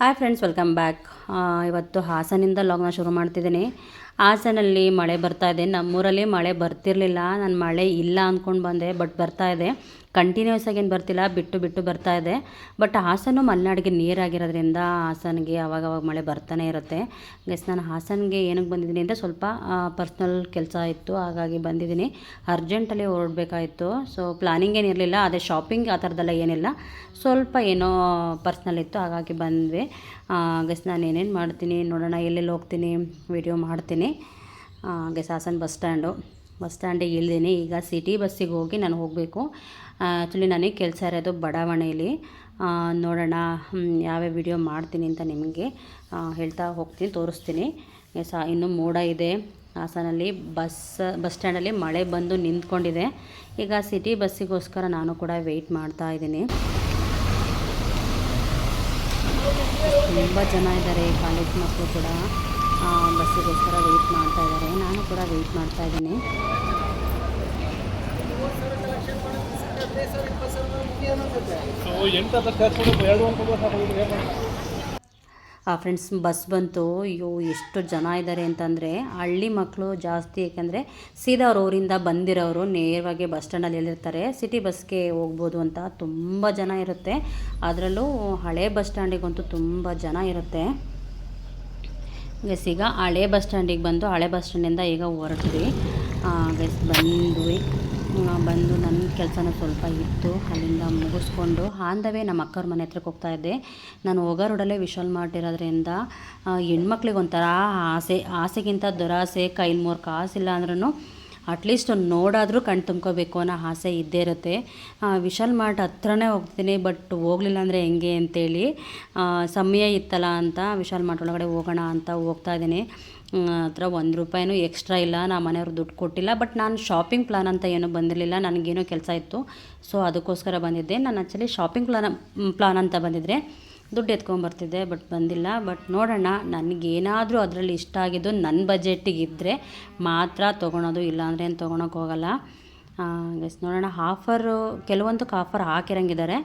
Hi friends welcome back ಇವತ್ತು ಹಾಸನಿಂದ ಲಾಗ್ನ ಶುರು ಮಾಡ್ತಿದ್ದೀನಿ. ಹಾಸನಲ್ಲಿ ಮಳೆ ಬರ್ತಾ ಇದೆ. ನಮ್ಮೂರಲ್ಲಿ ಮಳೆ ಬರ್ತಿರಲಿಲ್ಲ. ನಾನು ಮಳೆ ಇಲ್ಲ ಅಂದ್ಕೊಂಡು ಬಂದೆ ಬಟ್ ಬರ್ತಾ ಇದೆ. ಕಂಟಿನ್ಯೂಸ್ ಆಗೇನು ಬರ್ತಿಲ್ಲ, ಬಿಟ್ಟು ಬಿಟ್ಟು ಬರ್ತಾ ಇದೆ. ಬಟ್ ಹಾಸನ ಮಲೆನಾಡಿಗೆ ನೀರಾಗಿರೋದ್ರಿಂದ ಹಾಸನಿಗೆ ಅವಾಗವಾಗ ಮಳೆ ಬರ್ತಾನೆ ಇರುತ್ತೆ. ಗೆಸ್ ನಾನು ಹಾಸನಿಗೆ ಏನಕ್ಕೆ ಬಂದಿದ್ದೀನಿ ಅಂದರೆ ಸ್ವಲ್ಪ ಪರ್ಸ್ನಲ್ ಕೆಲಸ ಇತ್ತು. ಹಾಗಾಗಿ ಬಂದಿದ್ದೀನಿ. ಅರ್ಜೆಂಟಲ್ಲಿ ಹೊರಡಬೇಕಾಗಿತ್ತು ಸೊ ಪ್ಲಾನಿಂಗ್ ಏನಿರಲಿಲ್ಲ ಅದೇ ಶಾಪಿಂಗ್ ಆ ಥರದ್ದೆಲ್ಲ ಏನಿಲ್ಲ. ಸ್ವಲ್ಪ ಏನೋ ಪರ್ಸ್ನಲ್ ಇತ್ತು. ಹಾಗಾಗಿ ಬಂದ್ವಿ. ಗೆಸ್ ನಾನು ಏನೇನು ಮಾಡ್ತೀನಿ ನೋಡೋಣ. ಎಲ್ಲೆಲ್ಲಿ ಹೋಗ್ತೀನಿ? ವಿಡಿಯೋ ಮಾಡ್ತೀನಿ. Guess Hassan bus stand bus ಸ್ಟ್ಯಾಂಡಿಗೆ ಇಳಿದೀನಿ. ಈಗ ಸಿಟಿ ಬಸ್ಸಿಗೆ ಹೋಗಿ ನಾನು ಹೋಗಬೇಕು. ಆ್ಯಕ್ಚುಲಿ ನನಗೆ ಕೆಲಸ ಇರೋದು ಬಡಾವಣೆಯಲ್ಲಿ ನೋಡೋಣ ಯಾವ್ಯಾವ ವಿಡಿಯೋ ಮಾಡ್ತೀನಿ ಅಂತ ನಿಮಗೆ ಹೇಳ್ತಾ ಹೋಗ್ತೀನಿ, ತೋರಿಸ್ತೀನಿ. ಎಸ್ ಇನ್ನೂ ಮೋಡ ಇದೆ. ಹಾಸನಲ್ಲಿ ಬಸ್ ಬಸ್ ಸ್ಟ್ಯಾಂಡಲ್ಲಿ ಮಳೆ ಬಂದು ನಿಂತ್ಕೊಂಡಿದೆ. ಈಗ ಸಿಟಿ ಬಸ್ಸಿಗೋಸ್ಕರ ನಾನು ಕೂಡ ವೆಯ್ಟ್ ಮಾಡ್ತಾ ಇದ್ದೀನಿ. ತುಂಬ ಜನ ಇದ್ದಾರೆ ಕಾಲೇಜ್ ಮಕ್ಕಳು ಕೂಡ. ಬಸ್ಸಿಗೋಸ್ಕರ ವೆಯ್ಟ್ ಮಾಡ್ತಾ ಇದ್ದಾರೆ. ನಾನು ಕೂಡ ವೆಯ್ಟ್ ಮಾಡ್ತಾ ಇದ್ದೀನಿ. ಫ್ರೆಂಡ್ಸ್, ಬಸ್ ಬಂತು. ಅಯ್ಯೋ, ಎಷ್ಟು ಜನ ಇದ್ದಾರೆ ಅಂತಂದರೆ, ಹಳ್ಳಿ ಮಕ್ಕಳು ಜಾಸ್ತಿ. ಏಕೆಂದರೆ ಸೀದಾ ಅವ್ರ ಊರಿಂದ ಬಂದಿರೋರು ನೇರವಾಗಿ ಬಸ್ ಸ್ಟ್ಯಾಂಡಲ್ಲಿ ಎಲ್ಲಿರ್ತಾರೆ, ಸಿಟಿ ಬಸ್ಗೆ ಹೋಗ್ಬೋದು ಅಂತ ತುಂಬ ಜನ ಇರುತ್ತೆ. ಅದರಲ್ಲೂ ಹಳೆ ಬಸ್ ಸ್ಟ್ಯಾಂಡಿಗಂತೂ ತುಂಬ ಜನ ಇರುತ್ತೆ. ಗೈಸ್, ಈಗ ಹಳೆ ಬಸ್ ಸ್ಟ್ಯಾಂಡಿಗೆ ಬಂದು ಹಳೆ ಬಸ್ ಸ್ಟ್ಯಾಂಡಿಂದ ಈಗ ಹೊರಟ್ವಿ. ಗೈಸ್, ಬಂದ್ವಿ. ಬಂದು ನನ್ನ ಕೆಲಸನ ಸ್ವಲ್ಪ ಇತ್ತು ಅಲ್ಲಿಂದ ಮುಗಿಸ್ಕೊಂಡು ಆಂದವೇ ನಮ್ಮ ಅಕ್ಕವ್ರ ಮನೆ ಹತ್ರಕ್ಕೆ ಹೋಗ್ತಾ ಇದ್ದೆ. ನಾನು ಹೋಗೋ ರೋಡಲ್ಲೇ ವಿಶಾಲ್ ಮಾಡಿರೋದ್ರಿಂದ ಹೆಣ್ಮಕ್ಳಿಗೆ ಒಂಥರ ಆಸೆ, ಆಸೆಗಿಂತ ದುರಾಸೆ, ಕೈಲಿ ಮೂರು ಕಾಸಿಲ್ಲ ಅಂದ್ರೂ ಅಟ್ಲೀಸ್ಟ್ ನೋಡಾದರೂ ಕಣ್ ತುಂಬ್ಕೋಬೇಕು ಅನ್ನೋ ಆಸೆ ಇದ್ದೇ ಇರುತ್ತೆ. ವಿಶಾಲ್ ಮಾರ್ಟ್ ಹತ್ರನೇ ಹೋಗ್ತೀನಿ, ಬಟ್ ಹೋಗಲಿಲ್ಲ ಅಂದರೆ ಹೆಂಗೆ ಅಂತೇಳಿ ಸಮಯ ಇತ್ತಲ್ಲ ಅಂತ ವಿಶಾಲ್ ಮಾರ್ಟ್ ಒಳಗಡೆ ಹೋಗೋಣ ಅಂತ ಹೋಗ್ತಾ ಇದ್ದೀನಿ. ಹತ್ರ ಒಂದು ರೂಪಾಯಿನೂ ಎಕ್ಸ್ಟ್ರಾ ಇಲ್ಲ, ನಾ ಮನೆಯವ್ರು ದುಡ್ಡು ಕೊಟ್ಟಿಲ್ಲ ಬಟ್ ನಾನು ಶಾಪಿಂಗ್ ಪ್ಲಾನ್ ಅಂತ ಏನೂ ಬಂದಿರಲಿಲ್ಲ, ನನಗೇನೋ ಕೆಲಸ ಇತ್ತು. ಸೊ ಅದಕ್ಕೋಸ್ಕರ ಬಂದಿದ್ದೆ. ನಾನು ಆ್ಯಕ್ಚುಲಿ ಶಾಪಿಂಗ್ ಪ್ಲಾನ್ ಪ್ಲಾನ್ ಅಂತ ಬಂದಿದ್ದರೆ ದುಡ್ಡು ಎತ್ಕೊಂಬರ್ತಿದ್ದೆ ಬಟ್ ಬಂದಿಲ್ಲ. ಬಟ್ ನೋಡೋಣ ನನಗೇನಾದರೂ ಅದರಲ್ಲಿ ಇಷ್ಟ ಆಗಿದ್ದು ನನ್ನ ಬಜೆಟ್ಟಿಗೆ ಇದ್ದರೆ ಮಾತ್ರ ತೊಗೊಳೋದು, ಇಲ್ಲಾಂದರೆ ಏನು ತೊಗೊಳಕ್ಕೆ ಹೋಗಲ್ಲ. ಗೆಸ್ ನೋಡೋಣ. ಆಫರು ಕೆಲವೊಂದಕ್ಕೆ ಆಫರ್ ಹಾಕಿರಂಗಿದ್ದಾರೆ.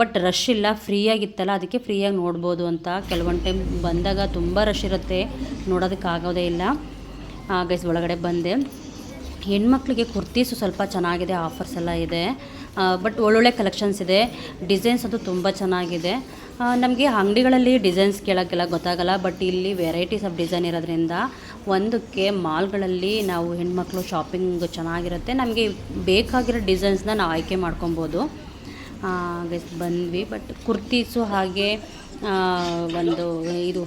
ಬಟ್ ರಶ್ ಇಲ್ಲ. ಫ್ರೀಯಾಗಿತ್ತಲ್ಲ ಅದಕ್ಕೆ ಫ್ರೀಯಾಗಿ ನೋಡ್ಬೋದು ಅಂತ ಕೆಲವೊಂದು ಟೈಮ್ ಬಂದಾಗ ತುಂಬ ರಶ್ ಇರುತ್ತೆ. ನೋಡೋದಕ್ಕಾಗೋದೇ ಇಲ್ಲ. ಗೈಸ್ ಒಳಗಡೆ ಬಂದೆ. ಹೆಣ್ಮಕ್ಳಿಗೆ ಕುರ್ತೀಸು ಸ್ವಲ್ಪ ಚೆನ್ನಾಗಿದೆ ಆಫರ್ಸ್ ಎಲ್ಲ ಇದೆ. ಬಟ್ ಒಳ್ಳೊಳ್ಳೆ ಕಲೆಕ್ಷನ್ಸ್ ಇದೆ. ಡಿಸೈನ್ಸ್ ಅಂತೂ ತುಂಬ ಚೆನ್ನಾಗಿದೆ. ನಮಗೆ ಅಂಗಡಿಗಳಲ್ಲಿ ಡಿಸೈನ್ಸ್ ಕೇಳೋಕ್ಕೆಲ್ಲ ಗೊತ್ತಾಗಲ್ಲ ಬಟ್ ಇಲ್ಲಿ ವೆರೈಟೀಸ್ ಆಫ್ ಡಿಸೈನ್ ಇರೋದ್ರಿಂದ ಒಂದಕ್ಕೆ ಮಾಲ್ಗಳಲ್ಲಿ ನಾವು ಹೆಣ್ಮಕ್ಳು ಶಾಪಿಂಗ್ ಚೆನ್ನಾಗಿರುತ್ತೆ. ನಮಗೆ ಬೇಕಾಗಿರೋ ಡಿಸೈನ್ಸ್ನ ನಾವು ಆಯ್ಕೆ ಮಾಡ್ಕೊಬೋದು. ಗೈಸ್ ಬಂದ್ವಿ ಬಟ್ ಕುರ್ತೀಸು ಹಾಗೆ ಒಂದು ಇದು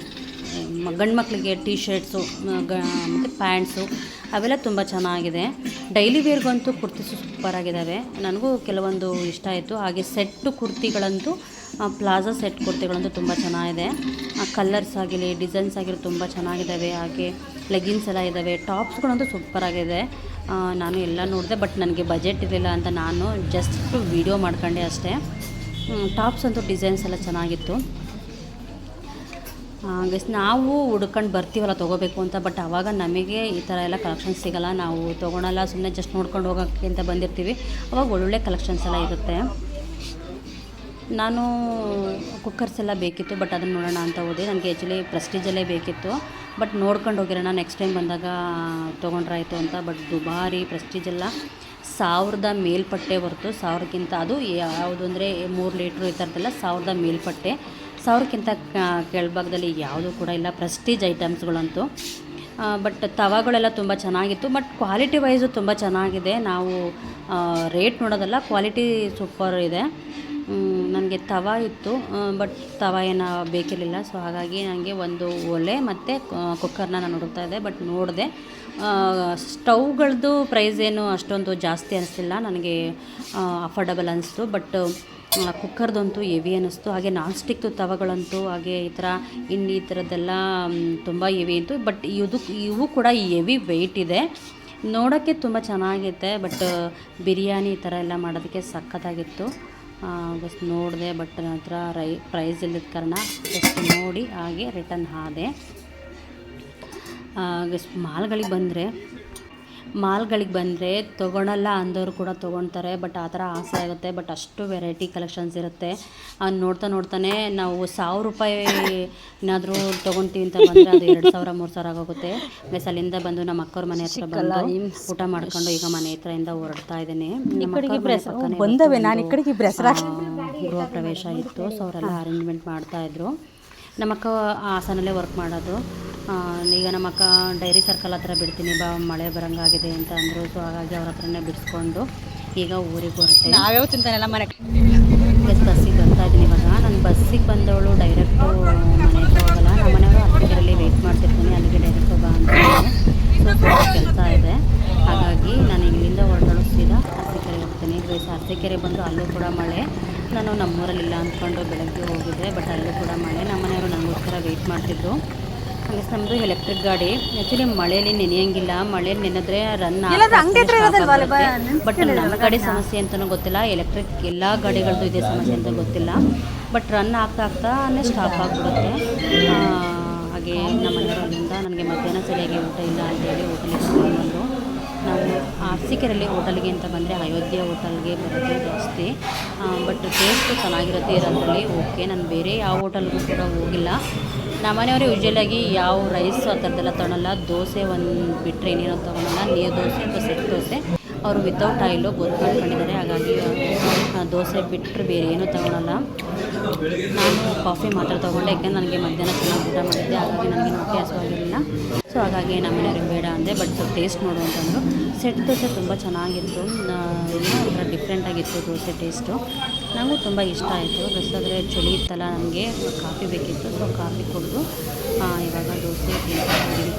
ಗಂಡು ಮಕ್ಕಳಿಗೆ ಟೀ ಶರ್ಟ್ಸು ಗ, ಮತ್ತು ಪ್ಯಾಂಟ್ಸು, ಅವೆಲ್ಲ ತುಂಬ ಚೆನ್ನಾಗಿದೆ. ಡೈಲಿ ವೇರ್ಗಂತೂ ಕುರ್ತೀಸು ಸೂಪರಾಗಿದ್ದಾವೆ ನನಗೂ ಕೆಲವೊಂದು ಇಷ್ಟ ಆಯಿತು. ಹಾಗೆ ಸೆಟ್ಟು ಕುರ್ತಿಗಳಂತೂ ಪ್ಲಾಜಾ ಸೆಟ್ ಕುರ್ತಿಗಳಂತೂ ತುಂಬ ಚೆನ್ನಾಗಿದೆ. ಕಲರ್ಸ್ ಆಗಿರಲಿ ಡಿಸೈನ್ಸ್ ಆಗಿರಲಿ ತುಂಬ ಚೆನ್ನಾಗಿದ್ದಾವೆ ಹಾಗೆ ಲೆಗಿನ್ಸ್ ಎಲ್ಲ ಇದ್ದಾವೆ ಟಾಪ್ಸ್ಗಳಂತೂ ಸೂಪರಾಗಿದೆ ನಾನು ಎಲ್ಲ ನೋಡಿದೆ ಬಟ್ ನನಗೆ ಬಜೆಟ್ ಇರಲಿಲ್ಲ ಅಂತ ನಾನು ಜಸ್ಟ್ ವಿಡಿಯೋ ಮಾಡ್ಕೊಂಡೆ ಅಷ್ಟೇ. ಟಾಪ್ಸ್ ಅಂತೂ ಡಿಸೈನ್ಸ್ ಎಲ್ಲ ಚೆನ್ನಾಗಿತ್ತು. ಗಸ್ ನಾವು ಹುಡ್ಕೊಂಡು ಬರ್ತೀವಲ್ಲ ತೊಗೋಬೇಕು ಅಂತ ಬಟ್ ಆವಾಗ ನಮಗೆ ಈ ಥರ ಎಲ್ಲ ಕಲೆಕ್ಷನ್ಸ್ ಸಿಗಲ್ಲ. ನಾವು ತೊಗೊಳಲ್ಲ ಸುಮ್ಮನೆ ಜಸ್ಟ್ ನೋಡ್ಕೊಂಡು ಹೋಗೋಕ್ಕೆ ಅಂತ ಬಂದಿರ್ತೀವಿ. ಅವಾಗ ಒಳ್ಳೊಳ್ಳೆ ಕಲೆಕ್ಷನ್ಸ್ ಎಲ್ಲ ಇರುತ್ತೆ. ನಾನು ಕುಕ್ಕರ್ಸ್ ಎಲ್ಲ ಬೇಕಿತ್ತು ಬಟ್ ಅದನ್ನು ನೋಡೋಣ ಅಂತ ಹೋದೆ. ನನಗೆ ಆ್ಯಕ್ಚುಲಿ ಪ್ರೆಸ್ಟೀಜಲ್ಲೇ ಬೇಕಿತ್ತು. ಬಟ್ ನೋಡ್ಕೊಂಡು ಹೋಗಿರೋಣ ನೆಕ್ಸ್ಟ್ ಟೈಮ್ ಬಂದಾಗ ತೊಗೊಂಡ್ರಾಯ್ತು ಅಂತ. ಬಟ್ ದುಬಾರಿ ಪ್ರೆಸ್ಟೀಜೆಲ್ಲ ಸಾವಿರದ ಮೇಲ್ಪಟ್ಟೆ ಹೊರತು ಸಾವಿರಕ್ಕಿಂತ ಅದು ಯಾವುದು ಅಂದರೆ ಮೂರು ಲೀಟ್ರು ಈ ಥರದ್ದೆಲ್ಲ ಸಾವಿರದ ಮೇಲ್ಪಟ್ಟೆ. ಸಾವಿರಕ್ಕಿಂತ ಕೆಳಭಾಗದಲ್ಲಿ ಯಾವುದೂ ಕೂಡ ಇಲ್ಲ ಪ್ರೆಸ್ಟೀಜ್ ಐಟಮ್ಸ್ಗಳಂತೂ ಬಟ್ ತವಾಗಳೆಲ್ಲ ತುಂಬ ಚೆನ್ನಾಗಿತ್ತು. ಬಟ್ ಕ್ವಾಲಿಟಿ ವೈಸು ತುಂಬ ಚೆನ್ನಾಗಿದೆ. ನಾವು ರೇಟ್ ನೋಡೋದಲ್ಲ ಕ್ವಾಲಿಟಿ ಸೂಪರ್ ಇದೆ. ನನಗೆ ತವ ಇತ್ತು ಬಟ್ ತವ ಏನು ಬೇಕಿರಲಿಲ್ಲ. ಸೊ ಹಾಗಾಗಿ ನನಗೆ ಒಂದು ಒಲೆ ಮತ್ತು ಕುಕ್ಕರ್ನ ನಾನು ಹುಡುಕ್ತಾ ಇದ್ದೆ ಬಟ್ ನೋಡಿದೆ. ಸ್ಟವ್ಗಳದ್ದು ಪ್ರೈಸ್ ಏನು ಅಷ್ಟೊಂದು ಜಾಸ್ತಿ ಅನಿಸ್ತಿಲ್ಲ ನನಗೆ ಅಫೋರ್ಡಬಲ್ ಅನಿಸ್ತು ಬಟ್ ಕುಕ್ಕರ್ದಂತೂ ಹೆವಿ ಅನ್ನಿಸ್ತು ಹಾಗೆ ನಾನ್ ಸ್ಟಿಕ್ದು ತವಗಳಂತೂ, ಹಾಗೆ ಈ ಥರ ಇನ್ನು ಈ ಥರದ್ದೆಲ್ಲ ತುಂಬ ಹೆವಿ ಇತ್ತು. ಬಟ್ ಇದು ಇವು ಕೂಡ ಹೆವಿ ವೆಯ್ಟ್ ಇದೆ. ನೋಡೋಕ್ಕೆ ತುಂಬ ಚೆನ್ನಾಗಿತ್ತೆ ಬಟ್ ಬಿರಿಯಾನಿ ಈ ಥರ ಎಲ್ಲ ಮಾಡೋದಕ್ಕೆ ಸಖತ್ತಾಗಿತ್ತು. ಜಸ್ಟ್ ನೋಡಿದೆ ಬಟ್ ನನ್ನ ಹತ್ರ ರೈ ಪ್ರೈಸ್ ಇಲ್ಲದ ಕಾರಣ ಜಸ್ಟ್ ನೋಡಿ ಹಾಗೆ ರಿಟರ್ನ್ ಆದೆ. ಮಾಲ್ಗಳಿಗೆ ಬಂದರೆ ಮಾಲ್ಗಳಿಗೆ ಬಂದರೆ ತೊಗೊಳಲ್ಲ ಅಂದವರು ಕೂಡ ತೊಗೊಳ್ತಾರೆ ಬಟ್ ಆ ಥರ ಆಸೆ ಆಗುತ್ತೆ. ಬಟ್ ಅಷ್ಟು ವೆರೈಟಿ ಕಲೆಕ್ಷನ್ಸ್ ಇರುತ್ತೆ. ಅವ್ನು ನೋಡ್ತಾ ನೋಡ್ತಾನೆ ನಾವು ಸಾವಿರ ರೂಪಾಯಿ ಏನಾದರೂ ತೊಗೊಳ್ತೀವಿ ಅಂತ ಬಂದರೆ ಅದು ಎರಡು ಸಾವಿರ ಮೂರು ಸಾವಿರ ಆಗೋಗುತ್ತೆ. ಪ್ಲಸ್ ಅಲ್ಲಿಂದ ಬಂದು ನಮ್ಮ ಅಕ್ಕವ್ರ ಮನೆ ಹತ್ರ ಬಂದು ಊಟ ಮಾಡ್ಕೊಂಡು ಈಗ ಮನೆ ಹತ್ರದಿಂದ ಹೊರಡ್ತಾ ಇದ್ದೀನಿ. ಬಂದವೆ? ನಾನು ಈ ಕಡೆಗೆ ಗೃಹ ಪ್ರವೇಶ ಇತ್ತು. ಸೊ ಅವರೆಲ್ಲ ಅರೇಂಜ್ಮೆಂಟ್ ಮಾಡ್ತಾಯಿದ್ರು ನಮ್ಮ ಅಕ್ಕ ಹಾಸನಲ್ಲೇ ವರ್ಕ್ ಮಾಡೋದು. ಈಗ ನಮ್ಮ ಅಕ್ಕ ಡೈರಿ ಸರ್ಕಲ್ ಹತ್ರ ಬಿಡ್ತೀನಿ ಬಾ ಮಳೆ ಬರಂಗಾಗಿದೆ ಅಂತ ಅಂದರು. ಸೊ ಹಾಗಾಗಿ ಅವ್ರ ಹತ್ರನೇ ಬಿಡಿಸ್ಕೊಂಡು ಈಗ ಊರಿಗೆ ಹೊರಟೆ. ನಾವ್ಯಾವ ತಿಂತಾನೆಲ್ಲ ಮನೆ ಬಸ್ಸಿಗೆ ಬರ್ತಾ ಇದ್ದೀನಿ ಇವಾಗ ನಾನು ಬಸ್ಸಿಗೆ ಬಂದವಳು ಡೈರೆಕ್ಟು ಮನೆ ಹತ್ರ ಹೋಗಲ್ಲ ನಮ್ಮ ಮನೆಯವರು ಹತ್ತಿರಲ್ಲಿ ವೆಯ್ಟ್ ಮಾಡ್ತಿರ್ತೀನಿ ಅಲ್ಲಿಗೆ ಡೈರೆಕ್ಟ್ ಹೋಗ ಅಂತ ಸೊ ಸ್ವಲ್ಪ ಕೆಲಸ ಇದೆ ಹಾಗಾಗಿ ನಾನು ಇಲ್ಲಿಂದ ಹೊರಡೋಳು ಸೀದಾ ಅರಸೀಕೆರೆ ಹೋಗ್ತೀನಿ ಪ್ಲಸ್ ಅರಸೀಕೆರೆ ಬಂದು ಅಲ್ಲೂ ಕೂಡ ಮಳೆ ನಾನು ನಮ್ಮೂರಲ್ಲಿ ಇಲ್ಲ ಅಂದ್ಕೊಂಡು ಬೆಳಗ್ಗೆ ಹೋಗಿದ್ದೆ ಬಟ್ ಅಲ್ಲೂ ಕೂಡ ಮಳೆ ನಮ್ಮ ಮನೆಯವರು ನನಗೋಸ್ಕರ ವೆಯ್ಟ್ ಮಾಡ್ತಿದ್ರು ನಮ್ಮದು ಎಲೆಕ್ಟ್ರಿಕ್ ಗಾಡಿ. ಆ್ಯಕ್ಚುಲಿ ಮಳೆಯಲ್ಲಿ ನೆನೆಯಂಗಿಲ್ಲ. ಮಳೆಯಲ್ಲಿ ನೆನೆದ್ರೆ ರನ್ ಬಟ್ ನಮ್ಮ ಗಾಡಿ ಸಮಸ್ಯೆ ಅಂತಲೂ ಗೊತ್ತಿಲ್ಲ. ಎಲೆಕ್ಟ್ರಿಕ್ ಎಲ್ಲ ಗಾಡಿಗಳದ್ದು ಇದೆ ಸಮಸ್ಯೆ ಅಂತ ಗೊತ್ತಿಲ್ಲ. ಬಟ್ ರನ್ ಆಗ್ತಾ ಆಗ್ತಾನೆ ಸ್ಟಾಪ್ ಆಗಿಬಿಡುತ್ತೆ. ಹಾಗೆ ನಮ್ಮ ಮನೆಯವರಿಂದ ನನಗೆ ಮಧ್ಯಾಹ್ನ ಸರಿಯಾಗಿ ಊಟ ಇಲ್ಲ ಅಂತೇಳಿ ಹೋಟೆಲಿಗೆ ಬಂದರು ನಾವು ಅರಸೀಕೆರೆಯಲ್ಲಿ ಹೋಟೆಲ್ಗೆ ಅಂತ ಬಂದರೆ ಅಯೋಧ್ಯೆ ಹೋಟೆಲ್ಗೆ ಬರೋದು ಜಾಸ್ತಿ. ಬಟ್ ಟೇಸ್ಟು ಚೆನ್ನಾಗಿರುತ್ತೆ ಇರೋದ್ರಲ್ಲಿ ಓಕೆ ನಾನು ಬೇರೆ ಯಾವ ಹೋಟೆಲ್ಗೂ ಕೂಡ ಹೋಗಿಲ್ಲ. ನಮ್ಮನೆಯವರು ಯೂಶ್ವಲಾಗಿ ಯಾವ ರೈಸ್ ಆ ಥರದ್ದೆಲ್ಲ ತೊಗೊಳಲ್ಲ. ದೋಸೆ ಒಂದು ಬಿಟ್ಟರೆ ಏನೇನೋ ತೊಗೊಳಲ್ಲ. ನೀರು ದೋಸೆ ಅಥವಾ ಸೆಟ್ ದೋಸೆ. ಅವರು ವಿತೌಟ್ ಆಯಿಲು ಗೊತ್ತು ಮಾಡ್ಕೊಂಡಿದ್ದಾರೆ ಹಾಗಾಗಿ ದೋಸೆ ಬಿಟ್ಟರೆ ಬೇರೆ ಏನೂ ತೊಗೊಳಲ್ಲ. ನಾನು ಕಾಫಿ ಮಾತ್ರ ತೊಗೊಂಡೆ, ಯಾಕೆಂದ್ರೆ ನನಗೆ ಮಧ್ಯಾಹ್ನ ಚೆನ್ನಾಗಿ ಊಟ ಮಾಡಿದ್ದೆ. ಹಾಗಾಗಿ ನನಗೆ ಹೊಟ್ಟೆ ಹಸುವಾಗಿರಲಿಲ್ಲ ಸೊ ಹಾಗಾಗಿ ನಮ್ಮನೆಯವ್ರಿಗೆ ಬೇಡ ಅಂದೆ ಬಟ್ ಸ್ವಲ್ಪ ಟೇಸ್ಟ್ ನೋಡು ಅಂತಂದರು ಸೆಟ್ ದೋಸೆ ತುಂಬ ಚೆನ್ನಾಗಿತ್ತು. ಏನೋ ಒಂಥರ ಡಿಫ್ರೆಂಟಾಗಿತ್ತು ದೋಸೆ ಟೇಸ್ಟು ನನಗೂ ತುಂಬ ಇಷ್ಟ ಆಯಿತು. ಬಸ್ಸಾದರೆ ಚಳಿ ಇತ್ತಲ್ಲ ನನಗೆ ಕಾಫಿ ಬೇಕಿತ್ತು. ಸೊ ಕಾಫಿ ಕುಡಿದು ಇವಾಗ ದೋಸೆ ತಿಂತಾ ಇದ್ದೀನಿ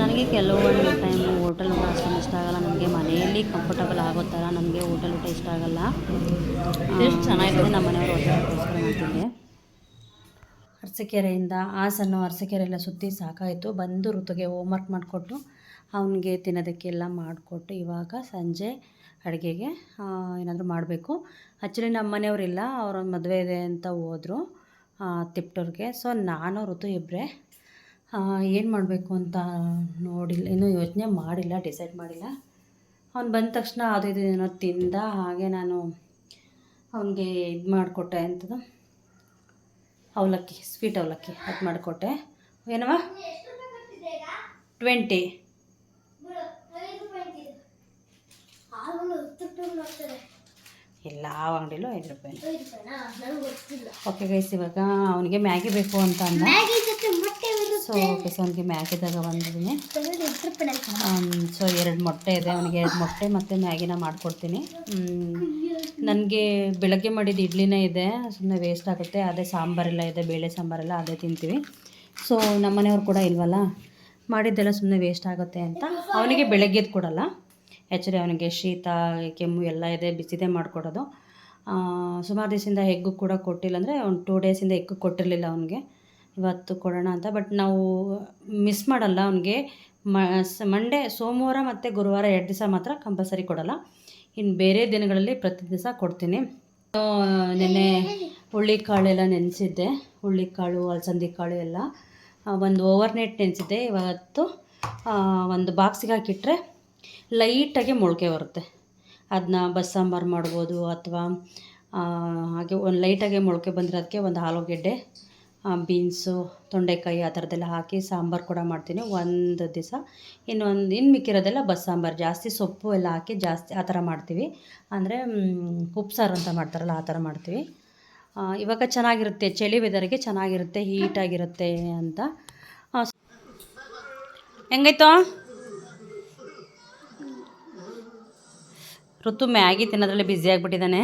ನನಗೆ ಕೆಲವೊಂದು ಟೈಮು ಹೋಟೆಲ್ ಊಟ ಅಷ್ಟೊಂದು ಇಷ್ಟ ಆಗಲ್ಲ. ನನಗೆ ಮನೆಯಲ್ಲಿ ಕಂಫರ್ಟಬಲ್ ಆಗೋ ಥರ ನನಗೆ ಹೋಟೆಲ್ ಊಟ ಇಷ್ಟ ಆಗಲ್ಲ. ಟೇಸ್ಟ್ ಚೆನ್ನಾಗಿದೆ ನಮ್ಮ ಮನೆಯವರು ಹೋಟೆಲ್ಗೋಸ್ಕರ ಮಾಡ್ತಿದ್ದೆ. ಅರಸಕೆರೆಯಿಂದ ಹಾಸನ್ನು ಅರಸಕೆರೆಲ್ಲ ಸುತ್ತಿ ಸಾಕಾಯಿತು. ಬಂದು ಋತುಗೆ ಹೋಮ್ವರ್ಕ್ ಮಾಡಿಕೊಟ್ಟು ಅವನಿಗೆ ತಿನ್ನೋದಕ್ಕೆಲ್ಲ ಮಾಡಿಕೊಟ್ಟು ಇವಾಗ ಸಂಜೆ ಅಡುಗೆಗೆ ಏನಾದರೂ ಮಾಡಬೇಕು. ಆ್ಯಕ್ಚುಲಿ ನಮ್ಮ ಮನೆಯವರಿಲ್ಲ ಅವ್ರ ಮದುವೆ ಇದೆ ಅಂತ ಹೋದರು ತಿಪ್ಟೂರ್ಗೆ. ಸೊ ನಾನು ಋತು ಇಬ್ಬರೇ ಏನು ಮಾಡಬೇಕು ಅಂತ ನೋಡಿಲ್ಲ ಇನ್ನೂ ಯೋಚನೆ ಮಾಡಿಲ್ಲ ಡಿಸೈಡ್ ಮಾಡಿಲ್ಲ. ಅವ್ನು ಬಂದ ತಕ್ಷಣ ಅದು ಇದು ಏನೋ ತಿಂದ ಹಾಗೆ ನಾನು ಅವನಿಗೆ ಇದು ಮಾಡಿಕೊಟ್ಟೆ ಅಂತದು. ಅವಲಕ್ಕಿ, ಸ್ವೀಟ್ ಅವಲಕ್ಕಿ, ಅದು ಮಾಡಿಕೊಟ್ಟೆ. ಏನವ? ಟ್ವೆಂಟಿ ಎಲ್ಲ ಅಂಗಡಿಲೂ ಐದು ರೂಪಾಯಿ. ಓಕೆ ಗೈಸ್ ಇವಾಗ ಅವನಿಗೆ ಮ್ಯಾಗಿ ಬೇಕು ಅಂತ ಅಂದ. ಸೊ ಓಕೆ ಸೊ ಅವನಿಗೆ ಮ್ಯಾಗಿ ತಗೋ ಬಂದಿದ್ದೀನಿ ಸೊ ಎರಡು ಮೊಟ್ಟೆ ಇದೆ. ಅವನಿಗೆ ಎರಡು ಮೊಟ್ಟೆ ಮತ್ತು ಮ್ಯಾಗಿನ ಮಾಡಿಕೊಡ್ತೀನಿ. ನನಗೆ ಬೆಳಗ್ಗೆ ಮಾಡಿದ ಇಡ್ಲಿನೇ ಇದೆ. ಸುಮ್ಮನೆ ವೇಸ್ಟ್ ಆಗುತ್ತೆ. ಅದೇ ಸಾಂಬಾರೆಲ್ಲ ಇದೆ. ಬೇಳೆ ಸಾಂಬಾರೆಲ್ಲ ಅದೇ ತಿಂತೀವಿ. ಸೊ ನಮ್ಮನೆಯವ್ರು ಕೂಡ ಇಲ್ವಲ್ಲ? ಮಾಡಿದ್ದೆಲ್ಲ ಸುಮ್ಮನೆ ವೇಸ್ಟ್ ಆಗುತ್ತೆ ಅಂತ. ಅವನಿಗೆ ಬೆಳಗ್ಗೆದು ಕೊಡಲ್ಲ. ಆ್ಯಕ್ಚುಲಿ ಅವನಿಗೆ ಶೀತ, ಕೆಮ್ಮು ಎಲ್ಲ ಇದೆ, ಬಿಸಿದೇ ಮಾಡಿಕೊಡೋದು. ಸುಮಾರು ದಿವಸದಿಂದ ಎಗ್ಗು ಕೂಡ ಕೊಟ್ಟಿಲ್ಲ ಅಂದರೆ ಒಂದು ಟೂ ಡೇಸಿಂದ ಹೆಗ್ಗು ಕೊಟ್ಟಿರಲಿಲ್ಲ ಅವನಿಗೆ. ಇವತ್ತು ಕೊಡೋಣ ಅಂತ ಬಟ್ ನಾವು ಮಿಸ್ ಮಾಡಲ್ಲ ಅವನಿಗೆ. ಮಂಡೇ ಸೋಮವಾರ ಮತ್ತು ಗುರುವಾರ ಎರಡು ದಿವಸ ಮಾತ್ರ ಕಂಪಲ್ಸರಿ ಕೊಡಲ್ಲ. ಇನ್ನು ಬೇರೆ ದಿನಗಳಲ್ಲಿ ಪ್ರತಿ ದಿವಸ ಕೊಡ್ತೀನಿ. ಹುಳ್ಳಿ ನೆನ್ನೆ ಹುಳ್ಳಿಕಾಳೆಲ್ಲ ನೆನೆಸಿದ್ದೆ. ಹುಳ್ಳಿಕಾಳು, ಅಲಸಂದಿ ಕಾಳು ಎಲ್ಲ. ಒಂದು ಓವರ್ ನೈಟ್ ನೆನೆಸಿದ್ದೆ. ಇವತ್ತು ಒಂದು ಬಾಕ್ಸಿಗೆ ಹಾಕಿಟ್ರೆ ಲೈಟಾಗಿ ಮೊಳಕೆ ಬರುತ್ತೆ. ಅದನ್ನ ಬಸ್ಸಾಂಬಾರು ಮಾಡ್ಬೋದು ಅಥವಾ ಹಾಗೆ ಒಂದು ಲೈಟಾಗೆ ಮೊಳಕೆ ಬಂದರೆ ಅದಕ್ಕೆ ಒಂದು ಆಲೂಗೆಡ್ಡೆ ಬೀನ್ಸು ತೊಂಡೆಕಾಯಿ ಆ ಥರದ್ದೆಲ್ಲ ಹಾಕಿ ಸಾಂಬಾರು ಕೂಡ ಮಾಡ್ತೀನಿ. ಒಂದು ದಿವಸ. ಇನ್ನೊಂದು ಇನ್ನು ಮಿಕ್ಕಿರೋದೆಲ್ಲ ಬಸ್ಸಾಂಬಾರು ಜಾಸ್ತಿ ಸೊಪ್ಪು ಎಲ್ಲ ಹಾಕಿ ಜಾಸ್ತಿ ಆ ಥರ ಮಾಡ್ತೀವಿ. ಅಂದರೆ ಉಪ್ಸಾರು ಅಂತ ಮಾಡ್ತಾರಲ್ಲ ಆ ಥರ ಮಾಡ್ತೀವಿ. ಇವಾಗ ಚೆನ್ನಾಗಿರುತ್ತೆ. ಚಳಿ ವೆದರಿಗೆ ಚೆನ್ನಾಗಿರುತ್ತೆ ಹೀಟಾಗಿರುತ್ತೆ ಅಂತ. ಆ, ಋತು ಮ್ಯಾಗಿ ತಿನ್ನೋದ್ರಲ್ಲಿ ಬ್ಯುಸಿ ಆಗಿಬಿಟ್ಟಿದ್ದಾನೆ.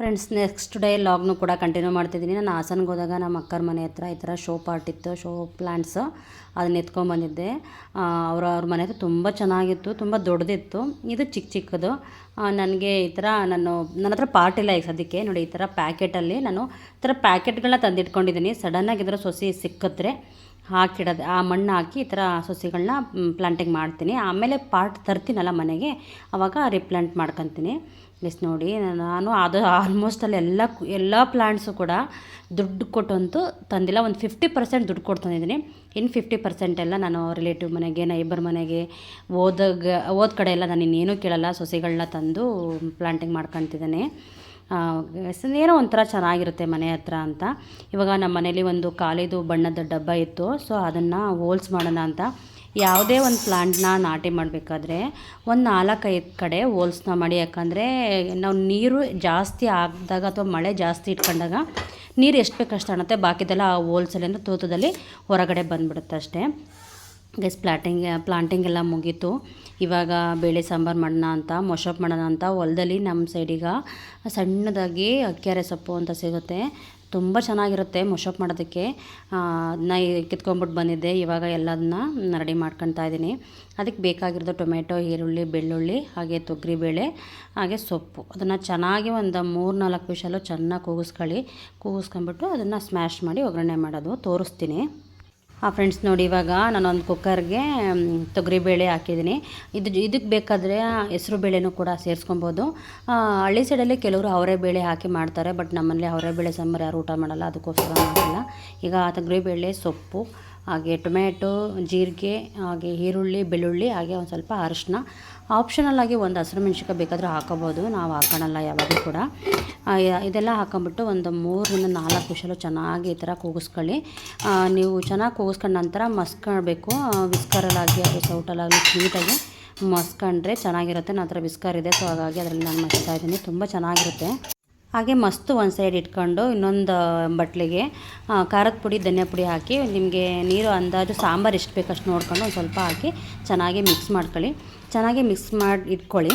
ಫ್ರೆಂಡ್ಸ್ ನೆಕ್ಸ್ಟ್ ಡೇ ಲಾಗ್ನು ಕೂಡ ಕಂಟಿನ್ಯೂ ಮಾಡ್ತಿದ್ದೀನಿ. ನಾನು ಹಾಸನ್ಗೆ ಹೋದಾಗ ನಮ್ಮ ಅಕ್ಕರ ಮನೆ ಹತ್ರ ಈ ಥರ ಶೋ ಪಾರ್ಟ್ ಇತ್ತು ಶೋ ಪ್ಲ್ಯಾಂಟ್ಸ್ ಅದನ್ನ ಎತ್ಕೊಂಬಂದಿದ್ದೆ ಅವ್ರ ಅವ್ರ ಮನೆ ಹತ್ರ ತುಂಬ ಚೆನ್ನಾಗಿತ್ತು, ತುಂಬ ದೊಡ್ಡದಿತ್ತು. ಇದು ಚಿಕ್ಕ ಚಿಕ್ಕದು. ನನಗೆ ಈ ಥರ ನಾನು, ನನ್ನ ಹತ್ರ ಪಾರ್ಟ್ ಇಲ್ಲ ಈಗ ಸದ್ಯಕ್ಕೆ. ನೋಡಿ, ಈ ಥರ ಪ್ಯಾಕೆಟಲ್ಲಿ ನಾನು ಈ ಥರ ಪ್ಯಾಕೆಟ್ಗಳನ್ನ ತಂದಿಟ್ಕೊಂಡಿದ್ದೀನಿ. ಸಡನ್ನಾಗಿ ಇದರ ಸೊಸಿ ಸಿಕ್ಕಿದ್ರೆ ಹಾಕಿಡೋದು, ಆ ಮಣ್ಣು ಹಾಕಿ ಈ ಥರ ಸಸಿಗಳನ್ನ ಪ್ಲಾಂಟಿಂಗ್ ಮಾಡ್ತೀನಿ. ಆಮೇಲೆ ಪಾಟ್ ತರ್ತೀನಲ್ಲ ಮನೆಗೆ ಆವಾಗ ರಿಪ್ಲಾಂಟ್ ಮಾಡ್ಕೊತೀನಿ. ಎಸ್ ನೋಡಿ, ನಾನು ಅದು ಆಲ್ಮೋಸ್ಟ್ ಅಲ್ಲಿ ಎಲ್ಲ ಎಲ್ಲ ಪ್ಲ್ಯಾಂಟ್ಸು ಕೂಡ ದುಡ್ಡು ಕೊಟ್ಟಂತೂ ತಂದಿಲ್ಲ. ಒಂದು ಫಿಫ್ಟಿ ಪರ್ಸೆಂಟ್ ದುಡ್ಡು ಕೊಟ್ಟು ತಂದಿದ್ದೀನಿ. ಇನ್ನು ಫಿಫ್ಟಿ ಪರ್ಸೆಂಟ್ ಎಲ್ಲ ನಾನು ರಿಲೇಟಿವ್ ಮನೆಗೆ ನೈಬರ್ ಮನೆಗೆ, ಓದಾಗ, ಓದ್ ಕಡೆ ಎಲ್ಲ ನಾನು ಇನ್ನೇನೂ ಕೇಳಲ್ಲ. ಸೊಸೆಗಳನ್ನ ತಂದು ಪ್ಲಾಂಟಿಂಗ್ ಮಾಡ್ಕೊತಿದ್ದೇನೆ. ಏನೋ ಒಂಥರ ಚೆನ್ನಾಗಿರುತ್ತೆ ಮನೆ ಹತ್ರ ಅಂತ. ಇವಾಗ ನಮ್ಮ ಮನೇಲಿ ಒಂದು ಖಾಲಿದು ಬಣ್ಣದ ಡಬ್ಬ ಇತ್ತು. ಸೊ ಅದನ್ನು ಹೋಲ್ಸ್ ಮಾಡೋಣ ಅಂತ ಯಾವುದೇ ಒಂದು ಪ್ಲಾಂಟ್ನ ನಾಟಿ ಮಾಡಬೇಕಾದ್ರೆ ಒಂದು ನಾಲ್ಕೈದು ಕಡೆ ಹೋಲ್ಸ್ನ ಮಾಡಿ, ಯಾಕಂದರೆ ನಾವು ನೀರು ಜಾಸ್ತಿ ಆಗಿದಾಗ ಅಥವಾ ಮಳೆ ಜಾಸ್ತಿ ಇಟ್ಕೊಂಡಾಗ ನೀರು ಎಷ್ಟು ಬೇಕಷ್ಟು ಅನ್ನತ್ತೆ ಬಾಕಿದೆಲ್ಲ ಆ ಹೋಲ್ಸಲ್ಲಿ ಅಂದರೆ ತೂತದಲ್ಲಿ ಹೊರಗಡೆ ಬಂದ್ಬಿಡುತ್ತೆ ಅಷ್ಟೇ. ಗೈಸ್ ಪ್ಲಾಟಿಂಗ್ ಪ್ಲಾಂಟಿಂಗ್ ಎಲ್ಲ ಮುಗೀತು. ಇವಾಗ ಬೇಳೆ ಸಾಂಬಾರು ಮಾಡೋಣ ಅಂತ ಮೊಶಪ್ ಮಾಡೋಣ ಅಂತ, ಹೊಲದಲ್ಲಿ ನಮ್ಮ ಸೈಡಿಗೆ ಸಣ್ಣದಾಗಿ ಅಕ್ಕಿಯಾರೆ ಸೊಪ್ಪು ಅಂತ ಸಿಗುತ್ತೆ. ತುಂಬ ಚೆನ್ನಾಗಿರುತ್ತೆ ಮೊಶಪ್ ಮಾಡೋದಕ್ಕೆ. ಅದನ್ನ ಕಿತ್ಕೊಂಬಿಟ್ಟು ಬಂದಿದ್ದೆ, ಇವಾಗ ಎಲ್ಲದನ್ನ ರೆಡಿ ಮಾಡ್ಕೊತಾ ಇದ್ದೀನಿ. ಅದಕ್ಕೆ ಬೇಕಾಗಿರೋದು ಟೊಮೆಟೊ, ಈರುಳ್ಳಿ, ಬೆಳ್ಳುಳ್ಳಿ, ಹಾಗೆ ತೊಗರಿಬೇಳೆ ಹಾಗೆ ಸೊಪ್ಪು. ಅದನ್ನು ಚೆನ್ನಾಗಿ ಒಂದು ಮೂರು ನಾಲ್ಕು ವಿಷಲು ಚೆನ್ನಾಗಿ ಕೂಗಿಸ್ಕೊಳ್ಳಿ. ಕೂಗಿಸ್ಕೊಂಬಿಟ್ಟು ಅದನ್ನು ಸ್ಮ್ಯಾಶ್ ಮಾಡಿ ಒಗ್ಗರಣೆ ಮಾಡೋದು. ತೋರಿಸ್ತೀನಿ. ಫ್ರೆಂಡ್ಸ್ ನೋಡಿ ಇವಾಗ ನಾನೊಂದು ಕುಕ್ಕರ್ಗೆ ತೊಗರಿಬೇಳೆ ಹಾಕಿದ್ದೀನಿ. ಇದು ಇದಕ್ಕೆ ಬೇಕಾದರೆ ಹೆಸರು ಬೇಳೆನೂ ಕೂಡ ಸೇರಿಸ್ಕೊಬೋದು. ಹಳ್ಳಿ ಸೈಡಲ್ಲಿ ಕೆಲವರು ಅವರೇ ಬೇಳೆ ಹಾಕಿ ಮಾಡ್ತಾರೆ ಬಟ್ ನಮ್ಮಲ್ಲಿ ಅವರೇ ಬೇಳೆ ಸಾಂಬಾರು ಯಾರು ಊಟ ಮಾಡಲ್ಲ, ಅದಕ್ಕೋಸ್ಕರ ಮಾಡಲ್ಲ ಈಗ ತೊಗರಿಬೇಳೆ ಸೊಪ್ಪು ಹಾಗೆ ಟೊಮ್ಯಾಟೊ, ಜೀರಿಗೆ, ಹಾಗೆ ಈರುಳ್ಳಿ, ಬೆಳ್ಳುಳ್ಳಿ, ಹಾಗೆ ಒಂದು ಸ್ವಲ್ಪ ಅರಿಶಿನ. ಆಪ್ಷನಲ್ ಆಗಿ ಒಂದು ಹಸಿರು ಮೆಣ್ಸಿನ್ಕಾಯಿ ಬೇಕಾದರೂ ಹಾಕೋಬೋದು ನಾವು ಹಾಕೋಣಲ್ಲ ಯಾವಾಗಲೂ ಕೂಡ. ಇದೆಲ್ಲ ಹಾಕೊಂಬಿಟ್ಟು ಒಂದು ಮೂರರಿಂದ ನಾಲ್ಕು ವಿಷಲು ಚೆನ್ನಾಗಿ ಈ ಥರ ಕೂಗಿಸ್ಕೊಳ್ಳಿ. ನೀವು ಚೆನ್ನಾಗಿ ಕೂಗಿಸ್ಕೊಂಡ ನಂತರ ಮಸ್ಕೊಳ್ಬೇಕು ವಿಸ್ಕರಲ್ಲಾಗಿ ಅದು ಸೌಟಲ್ಲಾಗಲಿ ನೀಟಾಗಿ ಮಸ್ಕೊಂಡ್ರೆ ಚೆನ್ನಾಗಿರುತ್ತೆ. ನನ್ನ ಹತ್ರ ವಿಸ್ಕರ್ ಇದೆ, ಸೊ ಹಾಗಾಗಿ ಅದರಲ್ಲಿ ನಾನು ಮಸ್ತಾ ಇದ್ದೀನಿ. ತುಂಬ ಚೆನ್ನಾಗಿರುತ್ತೆ. ಹಾಗೆ ಮಸ್ತು ಒಂದು ಸೈಡ್ ಇಟ್ಕೊಂಡು ಇನ್ನೊಂದು ಬಟ್ಲಿಗೆ ಖಾರದ ಪುಡಿ, ಧನಿಯಾ ಪುಡಿ ಹಾಕಿ ನಿಮಗೆ ನೀರು, ಅಂದಾಜು ಸಾಂಬಾರು ಎಷ್ಟು ಬೇಕಷ್ಟು ನೋಡ್ಕೊಂಡು ಒಂದು ಸ್ವಲ್ಪ ಹಾಕಿ ಚೆನ್ನಾಗಿ ಮಿಕ್ಸ್ ಮಾಡ್ಕೊಳ್ಳಿ. ಚೆನ್ನಾಗಿ ಮಿಕ್ಸ್ ಮಾಡಿ, ಇಟ್ಕೊಳ್ಳಿ.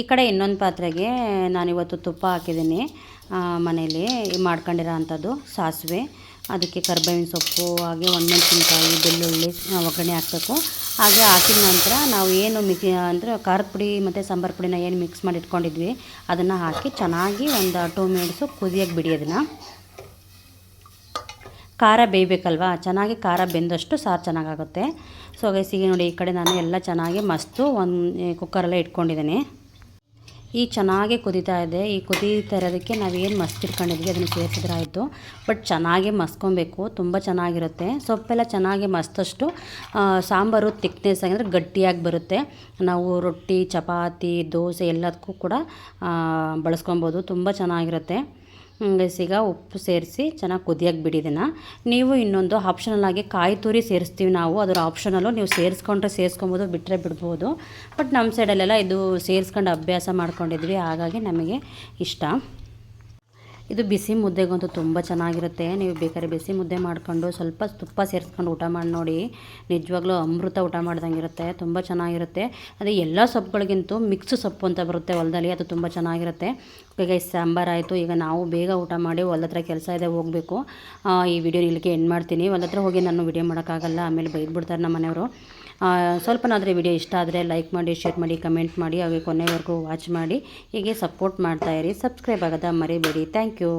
ಈ ಕಡೆ ಇನ್ನೊಂದು ಪಾತ್ರೆಗೆ ನಾನಿವತ್ತು ತುಪ್ಪ ಹಾಕಿದ್ದೀನಿ. ಮನೇಲಿ ಮಾಡ್ಕೊಂಡಿರೋ ಅಂಥದ್ದು ಸಾಸಿವೆ. ಅದಕ್ಕೆ ಕರ್ಬೇವಿನ ಸೊಪ್ಪು, ಹಾಗೆ ಒಣಮೆಣಸಿನ್ಕಾಯಿ, ಬೆಳ್ಳುಳ್ಳಿ ಒಗ್ಗರಣೆ ಹಾಕಬೇಕು. ಹಾಗೆ ಹಾಕಿದ ನಂತರ ನಾವು ಏನು ಮಿಕ್ ಅಂದರೆ ಖಾರದ ಪುಡಿ ಮತ್ತು ಸಾಂಬಾರು ಪುಡಿನ ಏನು ಮಿಕ್ಸ್ ಮಾಡಿ ಇಟ್ಕೊಂಡಿದ್ವಿ, ಅದನ್ನು ಹಾಕಿ ಚೆನ್ನಾಗಿ ಒಂದು ಟೂ ಮಿನಿಟ್ಸು ಕುದಿಯೋಕ್ಕೆ ಬಿಡಿ ಅದನ್ನು. ಖಾರ ಬೇಯಬೇಕಲ್ವಾ? ಚೆನ್ನಾಗಿ ಖಾರ ಬೆಂದಷ್ಟು ಸಾರು ಚೆನ್ನಾಗಾಗುತ್ತೆ. ಸೊ ಗೈಸಿಗೆ ನೋಡಿ ಈ ಕಡೆ ನಾನು ಎಲ್ಲ ಚೆನ್ನಾಗಿ ಮಸ್ತು ಒಂದು ಕುಕ್ಕರಲ್ಲೇ ಇಟ್ಕೊಂಡಿದ್ದೀನಿ. ಈ ಚೆನ್ನಾಗೆ ಕುದೀತಾ ಇದೆ. ಈ ಕುದೀತಾ ಇರೋದಕ್ಕೆ ನಾವೇನು ಮಸ್ತ್ ಇಟ್ಕೊಂಡಿದ್ವಿ, ಅದನ್ನು ಸೇರಿಸಿದ್ರಾಯಿತು. ಬಟ್ ಚೆನ್ನಾಗೆ ಮಸ್ಕೊಬೇಕು, ತುಂಬ ಚೆನ್ನಾಗಿರುತ್ತೆ. ಸೊಪ್ಪೆಲ್ಲ ಚೆನ್ನಾಗಿ ಮಸ್ತಷ್ಟು ಸಾಂಬಾರು ತಿಕ್ನೆಸ್ ಆಗಿದ್ರೆ ಗಟ್ಟಿಯಾಗಿ ಬರುತ್ತೆ. ನಾವು ರೊಟ್ಟಿ, ಚಪಾತಿ, ದೋಸೆ ಎಲ್ಲದಕ್ಕೂ ಕೂಡ ಬಳಸ್ಕೊಬೋದು ತುಂಬ ಚೆನ್ನಾಗಿರುತ್ತೆ. ಈಗ ಉಪ್ಪು ಸೇರಿಸಿ ಚೆನ್ನಾಗಿ ಕುದಿಯೋಕ್ಕೆ ಬಿಡಿದಿನ. ನೀವು ಇನ್ನೊಂದು ಆಪ್ಷನಲ್ ಆಗಿ ಕಾಯಿ ತುರಿ ಸೇರಿಸ್ತೀವಿ ನಾವು. ಅದರ ಆಪ್ಷನಲ್ಲು ನೀವು ಸೇರಿಸ್ಕೊಂಡ್ರೆ ಸೇರಿಸ್ಕೊಬೋದು ಬಿಟ್ಟರೆ ಬಿಡ್ಬೋದು. ಬಟ್ ನಮ್ಮ ಸೈಡಲ್ಲೆಲ್ಲ ಇದು ಸೇರಿಸ್ಕೊಂಡು ಅಭ್ಯಾಸ ಮಾಡ್ಕೊಂಡಿದ್ವಿ. ಹಾಗಾಗಿ ನಮಗೆ ಇಷ್ಟ. ಇದು ಬಿಸಿ ಮುದ್ದೆಗಂತೂ ತುಂಬ ಚೆನ್ನಾಗಿರುತ್ತೆ. ನೀವು ಬೇಕಾದ್ರೆ ಬಿಸಿ ಮುದ್ದೆ ಮಾಡ್ಕೊಂಡು ಸ್ವಲ್ಪ ತುಪ್ಪ ಸೇರಿಸ್ಕೊಂಡು ಊಟ ಮಾಡಿ ನೋಡಿ. ನಿಜವಾಗ್ಲೂ ಅಮೃತ ಊಟ ಮಾಡ್ದಂಗಿರುತ್ತೆ. ತುಂಬ ಚೆನ್ನಾಗಿರುತ್ತೆ. ಅದೇ ಎಲ್ಲ ಸೊಪ್ಪುಗಳಿಗಿಂತೂ ಮಿಕ್ಸ್ ಸೊಪ್ಪು ಅಂತ ಬರುತ್ತೆ ಹೊಲದಲ್ಲಿ. ಅದು ತುಂಬ ಚೆನ್ನಾಗಿರುತ್ತೆ. ಈಗ ಈ ಸಾಂಬಾರು ಆಯಿತು. ಈಗ ನಾವು ಬೇಗ ಊಟ ಮಾಡಿ ಹೊಲದತ್ರ ಕೆಲಸ ಇದೆ, ಹೋಗಬೇಕು. ಈ ವಿಡಿಯೋ ಇಲ್ಲಿಗೆ ಎಂಡ್ ಮಾಡ್ತೀನಿ. ಹೊಲದ ಹತ್ರ ಹೋಗಿ ನಾನು ವಿಡಿಯೋ ಮಾಡೋಕ್ಕಾಗಲ್ಲ. ಆಮೇಲೆ ಬೈದ್ಬಿಡ್ತಾರೆ ನಮ್ಮ ಮನೆಯವರು ಸ್ವಲ್ಪನಾದರೆ ವಿಡಿಯೋ ಇಷ್ಟ ಆದರೆ ಲೈಕ್ ಮಾಡಿ, ಶೇರ್ ಮಾಡಿ, ಕಮೆಂಟ್ ಮಾಡಿ, ಹಾಗೆ ಕೊನೆವರೆಗೂ ವಾಚ್ ಮಾಡಿ ಹೀಗೆ ಸಪೋರ್ಟ್ ಮಾಡ್ತಾಯಿರಿ ಸಬ್ಸ್ಕ್ರೈಬ್ ಆಗೋದ ಮರಿಬೇಡಿ. Thank you.